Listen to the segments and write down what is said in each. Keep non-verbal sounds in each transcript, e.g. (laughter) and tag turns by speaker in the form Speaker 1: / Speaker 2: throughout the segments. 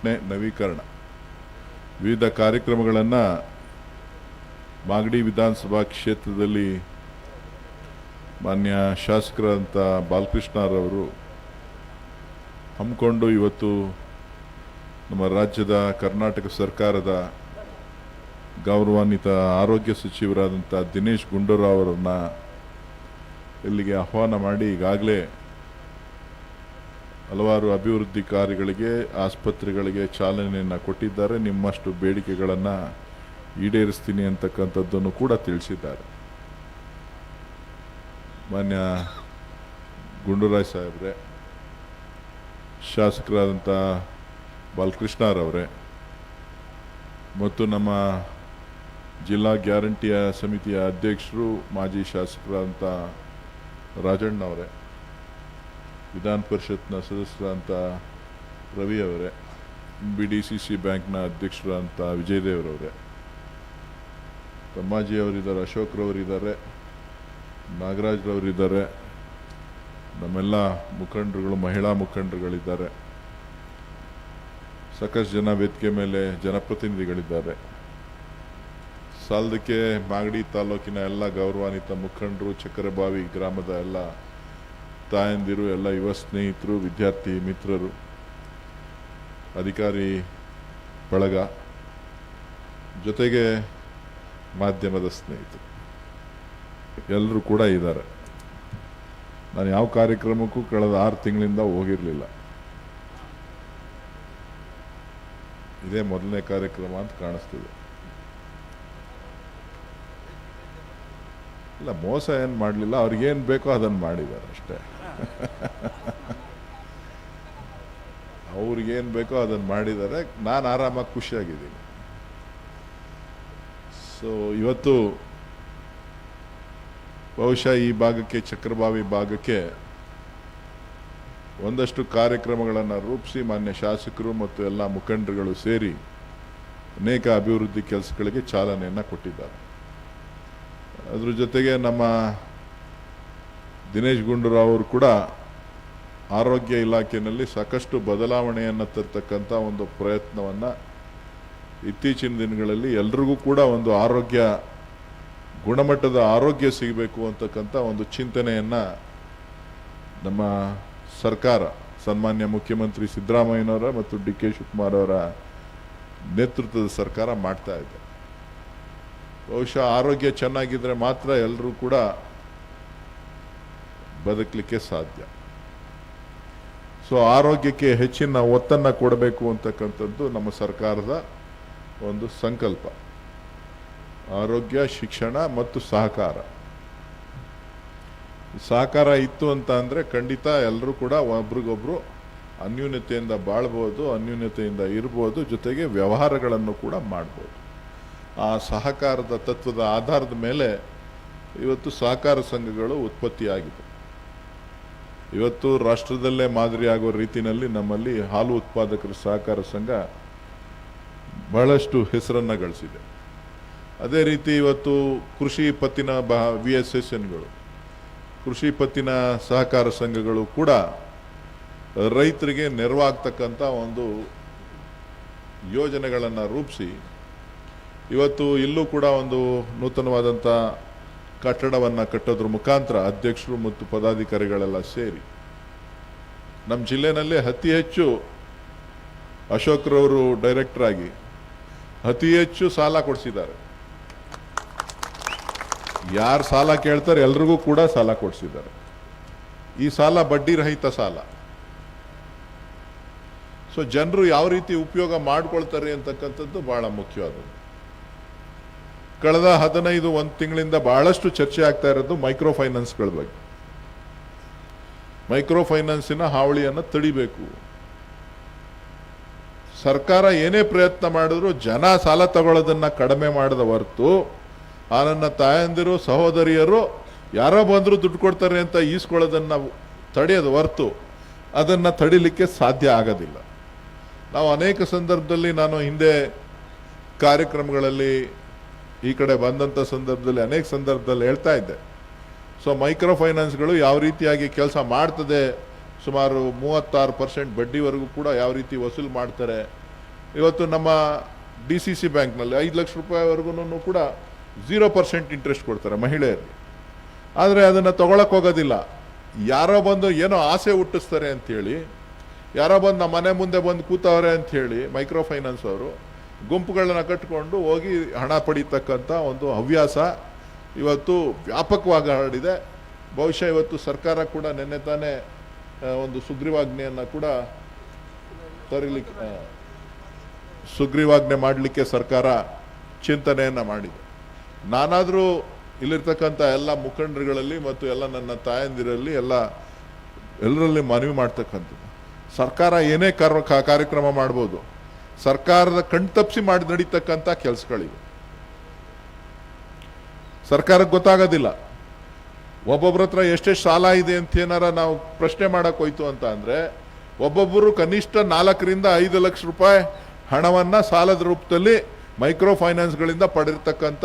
Speaker 1: ಉದ್ಘಾಟನೆ ನವೀಕರಣ. ವಿವಿಧ ಕಾರ್ಯಕ್ರಮಗಳನ್ನು ಮಾಗಡಿ ವಿಧಾನಸಭಾ ಕ್ಷೇತ್ರದಲ್ಲಿ ಮಾನ್ಯ ಶಾಸಕರಂತ ಬಾಲಕೃಷ್ಣರವರು ಹಮ್ಮಿಕೊಂಡು ಇವತ್ತು ನಮ್ಮ ರಾಜ್ಯದ ಕರ್ನಾಟಕ ಸರ್ಕಾರದ ಗೌರವಾನ್ವಿತ ಆರೋಗ್ಯ ಸಚಿವರಾದಂಥ ದಿನೇಶ್ ಗುಂಡೂರಾವ್ ಅವರನ್ನು ಇಲ್ಲಿಗೆ ಆಹ್ವಾನ ಮಾಡಿ ಈಗಾಗಲೇ ಹಲವಾರು ಅಭಿವೃದ್ಧಿ ಕಾರ್ಯಗಳಿಗೆ, ಆಸ್ಪತ್ರೆಗಳಿಗೆ ಚಾಲನೆಯನ್ನು ಕೊಟ್ಟಿದ್ದಾರೆ. ನಿಮ್ಮಷ್ಟು ಬೇಡಿಕೆಗಳನ್ನು ಈಡೇರಿಸ್ತೀನಿ ಅಂತಕ್ಕಂಥದ್ದನ್ನು ಕೂಡ ತಿಳಿಸಿದ್ದಾರೆ. ಮಾನ್ಯ ಗುಂಡೂರಾಯ್ ಸಾಹೇಬ್ರೆ, ಶಾಸಕರಾದಂಥ ಬಾಲಕೃಷ್ಣರವರೇ ಮತ್ತು ನಮ್ಮ ಜಿಲ್ಲಾ ಗ್ಯಾರಂಟಿಯ ಸಮಿತಿಯ ಅಧ್ಯಕ್ಷರು, ಮಾಜಿ ಶಾಸಕರಾದಂಥ ರಾಜಣ್ಣ ಅವರೇ ವಿಧಾನ ಪರಿಷತ್ನ ಸದಸ್ಯರಾದಂಥ ರವಿ ಅವರೇ ಬಿ ಡಿ ಸಿ ಸಿ ಬ್ಯಾಂಕ್ನ ಅಧ್ಯಕ್ಷರಾದಂಥ ವಿಜಯದೇವರವರೇ. ತಮ್ಮಾಜಿ ಅವರಿದ್ದಾರೆ ಅಶೋಕ್ರವರಿದ್ದಾರೆ ನಾಗರಾಜ್ರವರಿದ್ದಾರೆ ನಮ್ಮೆಲ್ಲ ಮುಖಂಡರುಗಳು, ಮಹಿಳಾ ಮುಖಂಡರುಗಳಿದ್ದಾರೆ. ಸಾಕಷ್ಟು ಜನ ವೇದಿಕೆ ಮೇಲೆ ಜನಪ್ರತಿನಿಧಿಗಳಿದ್ದಾರೆ. ಸಾಲದಕ್ಕೆ ಮಾಗಡಿ ತಾಲೂಕಿನ ಎಲ್ಲ ಗೌರವಾನ್ವಿತ ಮುಖಂಡರು ಚಕ್ಕರಬಾವಿ ಗ್ರಾಮದ ಎಲ್ಲ ತಾಯಂದಿರು, ಎಲ್ಲ ಯುವ ಸ್ನೇಹಿತರು, ವಿದ್ಯಾರ್ಥಿ ಮಿತ್ರರು, ಅಧಿಕಾರಿ ಬಳಗ, ಜೊತೆಗೆ ಮಾಧ್ಯಮದ ಸ್ನೇಹಿತರು, ಎಲ್ಲರೂ ಕೂಡ ಇದ್ದಾರೆ. ನಾನು ಯಾವ ಕಾರ್ಯಕ್ರಮಕ್ಕೂ ಕಳೆದ ಆರು ತಿಂಗಳಿಂದ ಹೋಗಿರಲಿಲ್ಲ. ಇದೇ ಮೊದಲನೇ ಕಾರ್ಯಕ್ರಮ ಅಂತ ಕಾಣಿಸ್ತಿದೆ. ಇಲ್ಲ, ಮೋಸ ಏನು ಮಾಡಲಿಲ್ಲ, ಅವ್ರಿಗೇನು ಬೇಕೋ ಅದನ್ನು ಮಾಡಿದ್ದಾರೆ ಅಷ್ಟೇ. (laughs) ಅವ್ರಿಗೇನು ಬೇಕೋ ಅದನ್ನು ಮಾಡಿದ್ದಾರೆ. ನಾನು ಆರಾಮಾಗಿ ಖುಷಿಯಾಗಿದ್ದೀನಿ. ಸೊ ಇವತ್ತು ಬಹುಶಃ ಈ ಭಾಗಕ್ಕೆ ಚಕ್ರಬಾವಿ ಭಾಗಕ್ಕೆ ಒಂದಷ್ಟು ಕಾರ್ಯಕ್ರಮಗಳನ್ನು ರೂಪಿಸಿ ಮಾನ್ಯ ಶಾಸಕರು ಮತ್ತು ಎಲ್ಲ ಮುಖಂಡರುಗಳು ಸೇರಿ ಅನೇಕ ಅಭಿವೃದ್ಧಿ ಕೆಲಸಗಳಿಗೆ ಚಾಲನೆಯನ್ನು ಕೊಟ್ಟಿದ್ದಾರೆ. ಅದ್ರ ಜೊತೆಗೆ ನಮ್ಮ ದಿನೇಶ್ ಗುಂಡೂರಾವ್ ಅವರು ಕೂಡ ಆರೋಗ್ಯ ಇಲಾಖೆಯಲ್ಲಿ ಸಾಕಷ್ಟು ಬದಲಾವಣೆಯನ್ನು ತರ್ತಕ್ಕಂಥ ಒಂದು ಪ್ರಯತ್ನವನ್ನು ಇತ್ತೀಚಿನ ದಿನಗಳಲ್ಲಿ ಎಲ್ರಿಗೂ ಕೂಡ ಒಂದು ಆರೋಗ್ಯ, ಗುಣಮಟ್ಟದ ಆರೋಗ್ಯ ಸಿಗಬೇಕು ಅಂತಕ್ಕಂಥ ಒಂದು ಚಿಂತನೆಯನ್ನು ನಮ್ಮ ಸರ್ಕಾರ, ಸನ್ಮಾನ್ಯ ಮುಖ್ಯಮಂತ್ರಿ ಸಿದ್ದರಾಮಯ್ಯನವರ ಮತ್ತು ಡಿ ಕೆ ಶಿವಕುಮಾರ್ ಅವರ ನೇತೃತ್ವದ ಸರ್ಕಾರ ಮಾಡ್ತಾ ಇದೆ. ಬಹುಶಃ ಆರೋಗ್ಯ ಚೆನ್ನಾಗಿದ್ದರೆ ಮಾತ್ರ ಎಲ್ಲರೂ ಕೂಡ ಬದುಕಲಿಕ್ಕೆ ಸಾಧ್ಯ. ಸೊ ಆರೋಗ್ಯಕ್ಕೆ ಹೆಚ್ಚಿನ ಒತ್ತನ್ನು ಕೊಡಬೇಕು ಅಂತಕ್ಕಂಥದ್ದು ನಮ್ಮ ಸರ್ಕಾರದ ಒಂದು ಸಂಕಲ್ಪ. ಆರೋಗ್ಯ, ಶಿಕ್ಷಣ ಮತ್ತು ಸಹಕಾರ. ಸಹಕಾರ ಇತ್ತು ಅಂತ ಅಂದರೆ ಖಂಡಿತ ಎಲ್ಲರೂ ಕೂಡ ಒಬ್ರಿಗೊಬ್ರು ಅನ್ಯೂನ್ಯತೆಯಿಂದ ಬಾಳ್ಬೋದು, ಅನ್ಯೂನ್ಯತೆಯಿಂದ ಇರ್ಬೋದು, ಜೊತೆಗೆ ವ್ಯವಹಾರಗಳನ್ನು ಕೂಡ ಮಾಡ್ಬೋದು. ಆ ಸಹಕಾರದ ತತ್ವದ ಆಧಾರದ ಮೇಲೆ ಇವತ್ತು ಸಹಕಾರ ಸಂಘಗಳು ಉತ್ಪತ್ತಿಯಾಗಿದೆ ಇವತ್ತು ರಾಷ್ಟ್ರದಲ್ಲೇ ಮಾದರಿಯಾಗೋ ರೀತಿಯಲ್ಲಿ ನಮ್ಮಲ್ಲಿ ಹಾಲು ಉತ್ಪಾದಕರ ಸಹಕಾರ ಸಂಘ ಬಹಳಷ್ಟು ಹೆಸರನ್ನು ಗಳಿಸಿದೆ. ಅದೇ ರೀತಿ ಇವತ್ತು ಕೃಷಿ ಪತ್ತಿನ ಬಹ ವಿ ಎಸ್ ಎಸ್ ಎನ್ಗಳು, ಕೃಷಿ ಪತ್ತಿನ ಸಹಕಾರ ಸಂಘಗಳು ಕೂಡ ರೈತರಿಗೆ ನೆರವಾಗ್ತಕ್ಕಂಥ ಒಂದು ಯೋಜನೆಗಳನ್ನು ರೂಪಿಸಿ, ಇವತ್ತು ಇಲ್ಲೂ ಕೂಡ ಒಂದು ನೂತನವಾದಂಥ ಕಟ್ಟಡವನ್ನು ಕಟ್ಟೋದ್ರ ಮುಖಾಂತರ ಅಧ್ಯಕ್ಷರು ಮತ್ತು ಪದಾಧಿಕಾರಿಗಳೆಲ್ಲ ಸೇರಿ. ನಮ್ಮ ಜಿಲ್ಲೆನಲ್ಲಿ ಅತಿ ಹೆಚ್ಚು ಅಶೋಕ್ರವರು ಡೈರೆಕ್ಟರ್ ಆಗಿ ಅತಿ ಹೆಚ್ಚು ಸಾಲ ಕೊಡಿಸಿದ್ದಾರೆ. ಯಾರು ಸಾಲ ಕೇಳ್ತಾರೆ ಎಲ್ರಿಗೂ ಕೂಡ ಸಾಲ ಕೊಡಿಸಿದ್ದಾರೆ. ಈ ಸಾಲ ಬಡ್ಡಿ ರಹಿತ ಸಾಲ. ಸೊ ಜನರು ಯಾವ ರೀತಿ ಉಪಯೋಗ ಮಾಡ್ಕೊಳ್ತಾರೆ ಅಂತಕ್ಕಂಥದ್ದು ಬಹಳ ಮುಖ್ಯವಾದದ್ದು. ಕಳೆದ ಹದಿನೈದು ಒಂದು ತಿಂಗಳಿಂದ ಬಹಳಷ್ಟು ಚರ್ಚೆ ಆಗ್ತಾ ಇರೋದು ಮೈಕ್ರೋ ಫೈನಾನ್ಸ್ಗಳ ಬಗ್ಗೆ. ಮೈಕ್ರೋ ಫೈನಾನ್ಸಿನ ಹಾವಳಿಯನ್ನು ತಡಿಬೇಕು. ಸರ್ಕಾರ ಏನೇ ಪ್ರಯತ್ನ ಮಾಡಿದ್ರು ಜನ ಸಾಲ ತಗೊಳ್ಳೋದನ್ನು ಕಡಿಮೆ ಮಾಡದ ಹೊರತು, ಆ ನನ್ನ ತಾಯಂದಿರು, ಸಹೋದರಿಯರು ಯಾರೋ ಬಂದರೂ ದುಡ್ಡು ಕೊಡ್ತಾರೆ ಅಂತ ಈಸ್ಕೊಳ್ಳೋದನ್ನು ತಡೆಯೋದು ಹೊರತು ಅದನ್ನು ತಡಿಲಿಕ್ಕೆ ಸಾಧ್ಯ ಆಗೋದಿಲ್ಲ. ನಾವು ಅನೇಕ ಸಂದರ್ಭದಲ್ಲಿ ನಾನು ಹಿಂದೆ ಕಾರ್ಯಕ್ರಮಗಳಲ್ಲಿ ಈ ಕಡೆ ಬಂದಂಥ ಸಂದರ್ಭದಲ್ಲಿ ಅನೇಕ ಸಂದರ್ಭದಲ್ಲಿ ಹೇಳ್ತಾ ಇದ್ದೆ. ಸೊ ಮೈಕ್ರೋ ಫೈನಾನ್ಸ್ಗಳು ಯಾವ ರೀತಿಯಾಗಿ ಕೆಲಸ ಮಾಡ್ತದೆ? ಸುಮಾರು ಮೂವತ್ತಾರು ಪರ್ಸೆಂಟ್ ಬಡ್ಡಿವರೆಗೂ ಕೂಡ ಯಾವ ರೀತಿ ವಸೂಲು ಮಾಡ್ತಾರೆ? ಇವತ್ತು ನಮ್ಮ ಡಿ ಸಿ ಸಿ ಬ್ಯಾಂಕ್ನಲ್ಲಿ ಐದು ಲಕ್ಷ ರೂಪಾಯಿವರೆಗೂ ಕೂಡ ಝೀರೋ ಪರ್ಸೆಂಟ್ ಇಂಟ್ರೆಸ್ಟ್ ಕೊಡ್ತಾರೆ ಮಹಿಳೆಯರಿಗೆ ಆದರೆ ಅದನ್ನು ತೊಗೊಳಕ್ಕೆ ಹೋಗೋದಿಲ್ಲ. ಯಾರೋ ಬಂದು ಏನೋ ಆಸೆ ಹುಟ್ಟಿಸ್ತಾರೆ ಅಂಥೇಳಿ ಯಾರೋ ಬಂದು ನಮ್ಮ ಮನೆ ಮುಂದೆ ಬಂದು ಕೂತವ್ರೆ ಅಂಥೇಳಿ ಮೈಕ್ರೋ ಫೈನಾನ್ಸ್ ಅವರು ಗುಂಪುಗಳನ್ನ ಕಟ್ಟಿಕೊಂಡು ಹೋಗಿ ಹಣ ಪಡೀತಕ್ಕಂಥ ಒಂದು ಹವ್ಯಾಸ ಇವತ್ತು ವ್ಯಾಪಕವಾಗಿ ಹರಡಿದೆ. ಬಹುಶಃ ಇವತ್ತು ಸರ್ಕಾರ ಕೂಡ ನಿನ್ನೆ ತಾನೇ ಒಂದು ಸುಗ್ರೀವಾಜ್ಞೆಯನ್ನು ಕೂಡ ತರಲಿಕ್ಕೆ ಸುಗ್ರೀವಾಜ್ಞೆ ಮಾಡಲಿಕ್ಕೆ ಸರ್ಕಾರ ಚಿಂತನೆಯನ್ನು ಮಾಡಿದೆ. ನಾನಾದರೂ ಇಲ್ಲಿರ್ತಕ್ಕಂಥ ಎಲ್ಲ ಮುಖಂಡರುಗಳಲ್ಲಿ ಮತ್ತು ಎಲ್ಲ ನನ್ನ ತಾಯಂದಿರಲ್ಲಿ ಎಲ್ಲ, ಎಲ್ಲರಲ್ಲಿ ಮನವಿ ಮಾಡ್ತಕ್ಕಂಥದ್ದು. ಸರ್ಕಾರ ಏನೇ ಕರ್ ಕಾರ್ಯಕ್ರಮ ಮಾಡ್ಬೋದು ಸರ್ಕಾರದ ಕಣ್ತಪ್ಪಿಸಿ ಮಾಡಿ ನಡೀತಕ್ಕಂಥ ಕೆಲಸಗಳಿವೆ. ಸರ್ಕಾರಕ್ಕೆ ಗೊತ್ತಾಗೋದಿಲ್ಲ. ಒಬ್ಬೊಬ್ಬರ ಹತ್ರ ಎಷ್ಟೆಷ್ಟು ಸಾಲ ಇದೆ ಅಂತ ಏನಾರ ನಾವು ಪ್ರಶ್ನೆ ಮಾಡಕ್ ಹೋಯ್ತು ಅಂತ ಅಂದರೆ ಒಬ್ಬೊಬ್ಬರು ಕನಿಷ್ಠ ನಾಲ್ಕರಿಂದ ಐದು ಲಕ್ಷ ರೂಪಾಯಿ ಹಣವನ್ನ ಸಾಲದ ರೂಪದಲ್ಲಿ ಮೈಕ್ರೋ ಫೈನಾನ್ಸ್ಗಳಿಂದ ಪಡೆದಿರ್ತಕ್ಕಂಥ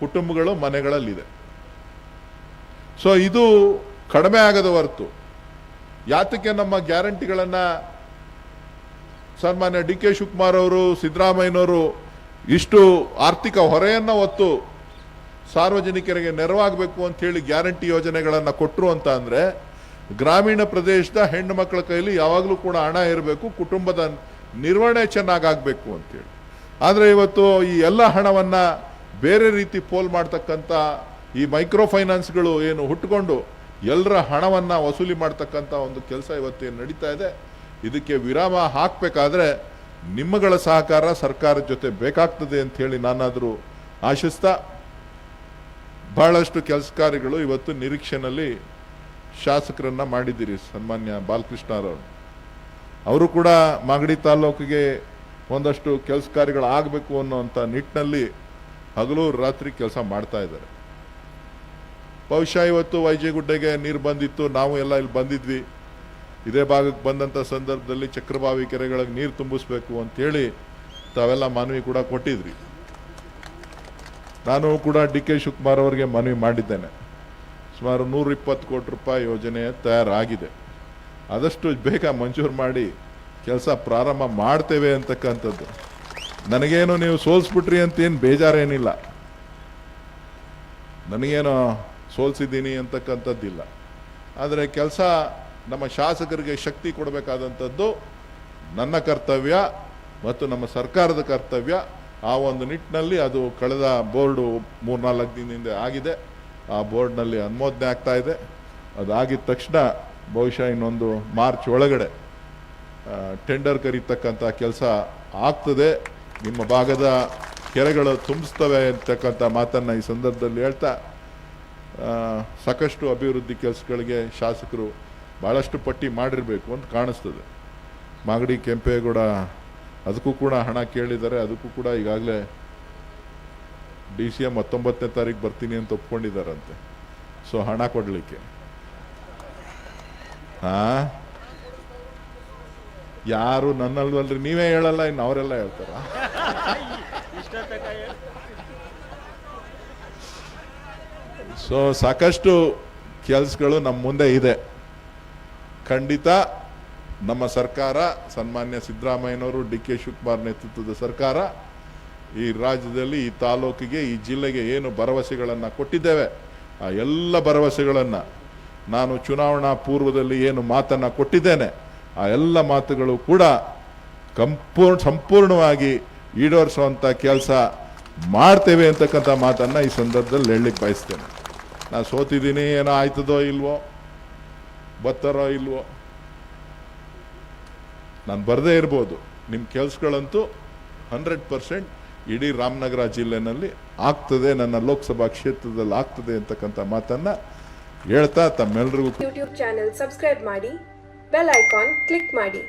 Speaker 1: ಕುಟುಂಬಗಳು ಮನೆಗಳಲ್ಲಿದೆ. ಸೊ ಇದು ಕಡಿಮೆ ಆಗದ ಹೊರತು ಯಾತಕ್ಕೆ ನಮ್ಮ ಗ್ಯಾರಂಟಿಗಳನ್ನ ಸನ್ಮಾನ್ಯ ಡಿ ಕೆ ಶಿವಕುಮಾರ್ ಅವರು, ಸಿದ್ದರಾಮಯ್ಯನವರು ಇಷ್ಟು ಆರ್ಥಿಕ ಹೊರೆಯನ್ನು ಹೊತ್ತು ಸಾರ್ವಜನಿಕರಿಗೆ ನೆರವಾಗಬೇಕು ಅಂತ ಹೇಳಿ ಗ್ಯಾರಂಟಿ ಯೋಜನೆಗಳನ್ನು ಕೊಟ್ಟರು ಅಂತ ಅಂದರೆ ಗ್ರಾಮೀಣ ಪ್ರದೇಶದ ಹೆಣ್ಣು ಮಕ್ಕಳ ಕೈಲಿ ಯಾವಾಗಲೂ ಕೂಡ ಹಣ ಇರಬೇಕು, ಕುಟುಂಬದ ನಿರ್ವಹಣೆ ಚೆನ್ನಾಗಾಗಬೇಕು ಅಂತೇಳಿ ಆದರೆ ಇವತ್ತು ಈ ಎಲ್ಲ ಹಣವನ್ನು ಬೇರೆ ರೀತಿ ಪೋಲ್ ಮಾಡ್ತಕ್ಕಂಥ ಈ ಮೈಕ್ರೋ ಫೈನಾನ್ಸ್ಗಳು ಏನು ಹುಟ್ಟುಕೊಂಡು ಎಲ್ಲರ ಹಣವನ್ನು ವಸೂಲಿ ಮಾಡ್ತಕ್ಕಂಥ ಒಂದು ಕೆಲಸ ಇವತ್ತೇನು ನಡೀತಾ ಇದೆ. ಇದಕ್ಕೆ ವಿರಾಮ ಹಾಕಬೇಕಾದ್ರೆ ನಿಮ್ಮಗಳ ಸಹಕಾರ ಸರ್ಕಾರದ ಜೊತೆ ಬೇಕಾಗ್ತದೆ ಅಂತ ಹೇಳಿ ನಾನಾದರೂ ಆಶಿಸ್ತಾ, ಬಹಳಷ್ಟು ಕೆಲಸ ಇವತ್ತು ನಿರೀಕ್ಷೆನಲ್ಲಿ ಶಾಸಕರನ್ನು ಮಾಡಿದ್ದೀರಿ ಸನ್ಮಾನ್ಯ ಬಾಲಕೃಷ್ಣರವರು. ಅವರು ಕೂಡ ಮಾಗಡಿ ತಾಲೂಕಿಗೆ ಒಂದಷ್ಟು ಕೆಲಸ ಕಾರ್ಯಗಳು ಆಗಬೇಕು ಅನ್ನುವಂಥ ನಿಟ್ಟಿನಲ್ಲಿ ಹಗಲು ರಾತ್ರಿ ಕೆಲಸ ಮಾಡ್ತಾ ಇದ್ದಾರೆ. ಬಹುಶಃ ಇವತ್ತು ವೈಜೆಗುಡ್ಡೆಗೆ ನೀರು ಬಂದಿತ್ತು, ನಾವು ಎಲ್ಲ ಇಲ್ಲಿ ಬಂದಿದ್ವಿ. ಇದೇ ಭಾಗಕ್ಕೆ ಬಂದಂಥ ಸಂದರ್ಭದಲ್ಲಿ ಚಕ್ರಬಾವಿ ಕೆರೆಗಳಿಗೆ ನೀರು ತುಂಬಿಸ್ಬೇಕು ಅಂತೇಳಿ ತಾವೆಲ್ಲ ಮನವಿ ಕೂಡ ಕೊಟ್ಟಿದ್ರಿ. ನಾನು ಕೂಡ ಡಿ ಕೆ ಶಿವಕುಮಾರ್ ಅವರಿಗೆ ಮನವಿ ಮಾಡಿದ್ದೇನೆ. ಸುಮಾರು ನೂರ ಇಪ್ಪತ್ತು ಕೋಟಿ ರೂಪಾಯಿ ಯೋಜನೆ ತಯಾರಾಗಿದೆ. ಆದಷ್ಟು ಬೇಗ ಮಂಜೂರು ಮಾಡಿ ಕೆಲಸ ಪ್ರಾರಂಭ ಮಾಡ್ತೇವೆ ಅಂತಕ್ಕಂಥದ್ದು. ನನಗೇನು ನೀವು ಸೋಲ್ಸ್ಬಿಟ್ರಿ ಅಂತ ಏನು ಬೇಜಾರೇನಿಲ್ಲ. ನನಗೇನು ಸೋಲ್ಸಿದ್ದೀನಿ ಅಂತಕ್ಕಂಥದ್ದಿಲ್ಲ. ಆದರೆ ಕೆಲಸ ನಮ್ಮ ಶಾಸಕರಿಗೆ ಶಕ್ತಿ ಕೊಡಬೇಕಾದಂಥದ್ದು ನನ್ನ ಕರ್ತವ್ಯ ಮತ್ತು ನಮ್ಮ ಸರ್ಕಾರದ ಕರ್ತವ್ಯ. ಆ ಒಂದು ನಿಟ್ಟಿನಲ್ಲಿ ಅದು ಕಳೆದ ಬೋರ್ಡು ಮೂರ್ನಾಲ್ಕು ದಿನದಿಂದ ಆಗಿದೆ. ಆ ಬೋರ್ಡ್ನಲ್ಲಿ ಅನುಮೋದನೆ ಆಗ್ತಾ ಇದೆ. ಅದಾಗಿದ ತಕ್ಷಣ ಬಹುಶಃ ಇನ್ನೊಂದು ಮಾರ್ಚ್ ಒಳಗಡೆ ಟೆಂಡರ್ ಕರೀತಕ್ಕಂಥ ಕೆಲಸ ಆಗ್ತದೆ. ನಿಮ್ಮ ಭಾಗದ ಕೆರೆಗಳು ತುಂಬಿಸ್ತವೆ ಅಂತಕ್ಕಂಥ ಮಾತನ್ನು ಈ ಸಂದರ್ಭದಲ್ಲಿ ಹೇಳ್ತಾ ಸಾಕಷ್ಟು ಅಭಿವೃದ್ಧಿ ಕೆಲಸಗಳಿಗೆ ಶಾಸಕರು ಭಾಳಷ್ಟು ಪಟ್ಟಿ ಮಾಡಿರಬೇಕು ಅಂತ ಕಾಣಿಸ್ತದೆ. ಮಾಗಡಿ, ಕೆಂಪೇಗೌಡ, ಅದಕ್ಕೂ ಕೂಡ ಹಣ ಕೇಳಿದ್ದಾರೆ, ಅದಕ್ಕೂ ಕೂಡ ಈಗಾಗಲೇ ಡಿ ಸಿ ಎಂ ಹತ್ತೊಂಬತ್ತನೇ ತಾರೀಕು ಬರ್ತೀನಿ ಅಂತ ಒಪ್ಕೊಂಡಿದ್ದಾರಂತೆ. ಸೊ ಹಣ ಕೊಡಲಿಕ್ಕೆ. ಹಾ? ಯಾರು ನನ್ನಲ್ವಲ್ರಿ, ನೀವೇ ಹೇಳಲ್ಲ, ಇನ್ನು ಅವರೆಲ್ಲ ಹೇಳ್ತಾರ? ಸೊ ಸಾಕಷ್ಟು ಕೆಲಸಗಳು ನಮ್ಮ ಮುಂದೆ ಇದೆ. ಖಂಡಿತ ನಮ್ಮ ಸರ್ಕಾರ, ಸನ್ಮಾನ್ಯ ಸಿದ್ದರಾಮಯ್ಯನವರು ಡಿ ಕೆ ಶಿವಕುಮಾರ್ ನೇತೃತ್ವದ ಸರ್ಕಾರ, ಈ ರಾಜ್ಯದಲ್ಲಿ, ಈ ತಾಲೂಕಿಗೆ, ಈ ಜಿಲ್ಲೆಗೆ ಏನು ಭರವಸೆಗಳನ್ನು ಕೊಟ್ಟಿದ್ದೇವೆ, ಆ ಎಲ್ಲ ಭರವಸೆಗಳನ್ನು ನಾನು ಚುನಾವಣಾ ಪೂರ್ವದಲ್ಲಿ ಏನು ಮಾತನ್ನು ಕೊಟ್ಟಿದ್ದೇನೆ, ಆ ಎಲ್ಲ ಮಾತುಗಳು ಕೂಡ ಕಂಪೂರ್ಣ ಸಂಪೂರ್ಣವಾಗಿ ಈಡೇರಿಸುವಂಥ ಕೆಲಸ ಮಾಡ್ತೇವೆ ಅಂತಕ್ಕಂಥ ಮಾತನ್ನು ಈ ಸಂದರ್ಭದಲ್ಲಿ ಹೇಳಲಿಕ್ಕೆ ಬಯಸ್ತೇನೆ. ನಾನು ಸೋತಿದ್ದೀನಿ, ಏನೋ ಆಯ್ತದೋ ಇಲ್ವೋ? ಬತ್ತಾರೋ ಇಲ್ವೋ? ನಾನು ಬರದೇ ಇರ್ಬೋದು. ನಿಮ್ಮ ಕೆಲಸಗಳಂತೂ ಹಂಡ್ರೆಡ್ ಪರ್ಸೆಂಟ್ ಇಡೀ ರಾಮನಗರ ಜಿಲ್ಲೆನಲ್ಲಿ ಆಗ್ತದೆ, ನನ್ನ ಲೋಕಸಭಾ ಕ್ಷೇತ್ರದಲ್ಲಿ ಆಗ್ತದೆ ಅಂತಕ್ಕಂಥ ಮಾತನ್ನ ಹೇಳ್ತಾ ತಮ್ಮೆಲ್ಲರಿಗೂ
Speaker 2: ಯೂಟ್ಯೂಬ್ ಚಾನೆಲ್ ಸಬ್ಸ್ಕ್ರೈಬ್ ಮಾಡಿ ಬೆಲ್ ಐಕಾನ್ ಕ್ಲಿಕ್ ಮಾಡಿ.